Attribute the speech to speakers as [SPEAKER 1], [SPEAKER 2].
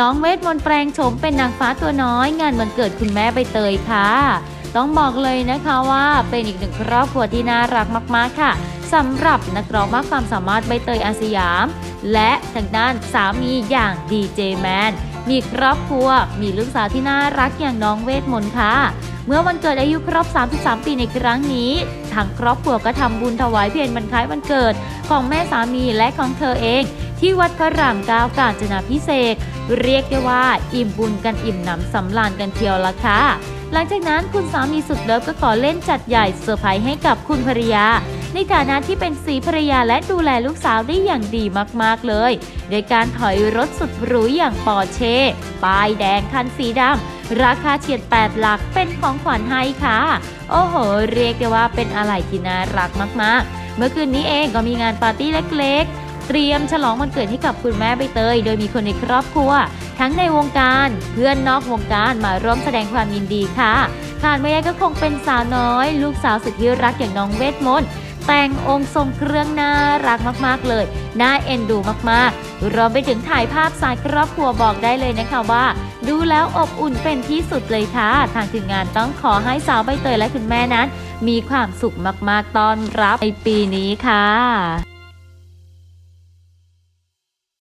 [SPEAKER 1] น้องเวทมนต์แปลงโฉมเป็นนางฟ้าตัวน้อย งานวันเกิดคุณแม่ใบเตยค่ะ ต้องบอกเลยนะคะว่าเป็นอีกหนึ่งครอบครัวที่น่ารักมากๆค่ะสำหรับนักร้องมากความสามารถใบเตยอาสยาม และทางด้านสามีอย่างดีเจแมนมีครอบครัว มีลูกสาวที่น่ารักอย่างน้องเวทมนต์ค่ะ เมื่อวันเกิดอายุครบ 33 ปีในครั้งนี้ทางครอบครัวก็ทำบุญถวายเพลงบรรคายวันเกิดของแม่สามีและของเธอเอง ที่วัดพระรามเก้ากาญจนาพิเศษเรียกได้ว่าอิ่มบุญกันอิ่มหนำสำราญกันเทียวละค่ะ หลังจากนั้นคุณสามีสุดเลิฟก็ขอเล่นจัดใหญ่เซอร์ไพรส์ให้กับคุณภรรยา ในฐานะที่เป็นสีภรรยาและดูแลลูกสาวได้อย่างดีมากๆเลย โดยการถอยรถสุดหรูอย่างปอร์เช่ป้ายแดงคันสีดำราคาเฉียด 8 หลักเป็นของขวัญให้ค่ะ โอ้โห เรียกได้ว่าเป็นอะไรที่น่ารักมากๆ เมื่อคืนนี้เองก็มีงานปาร์ตี้เล็กๆ เตรียมฉลองวันเกิดให้กับคุณแม่ใบเตย โดยมีคนในครอบครัว ทั้งในวงการเพื่อนนอกวงการมาร่วมแสดงความยินดีค่ะขาดไม่ได้ก็คงเป็นสาวน้อย ลูกสาวสุดที่รักอย่างน้องเวทมนต์แต่งองค์ทรงเครื่องน่ารักมากๆเลย น่าเอ็นดูมากๆ รวมไปถึงถ่ายภาพสายครอบครัวบอกได้เลยนะคะว่า ดูแล้วอบอุ่นเป็นที่สุดเลยค่ะ ทางทีมงานต้องขอให้สาวใบเตยและคุณแม่นั้น มีความสุขมากๆต้อนรับในปีนี้ค่ะ